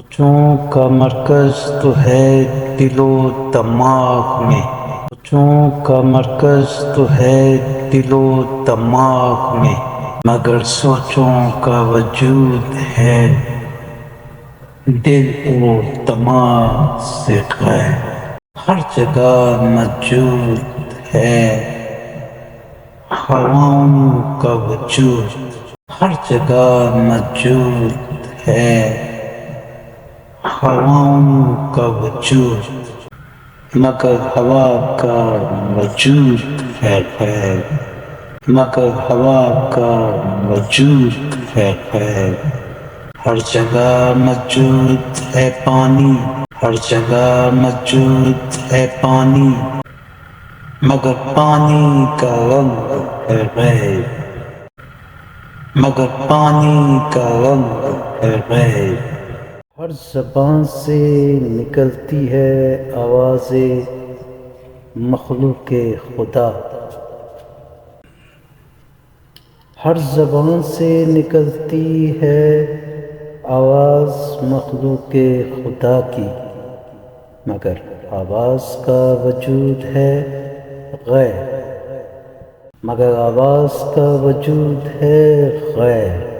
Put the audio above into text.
सोचों का मरकज तो है दिलो दमाग में। सोचों का मरकज तो है दिलो दमाग में। मगर सोचों का वजूद है दिल और दिमाग से गैर। हर जगह मौजूद है हवाओं का वजूद। हर जगह मौजूद है हवाओं का वजूद मगर हवा का वजूद है खैर। मगर हवा का वजूद है खैर। हर जगह मौजूद है पानी, हर जगह मौजूद है पानी, मगर पानी का रंग है गैर मगर पानी का रंग है गैर हर जबान से निकलती है आवाज़ मखलूक खुदा। हर जबान से निकलती है आवाज़ मखलूक खुदा की। मगर आवाज़ का वजूद है गैर। मगर आवाज़ का वजूद है गैर।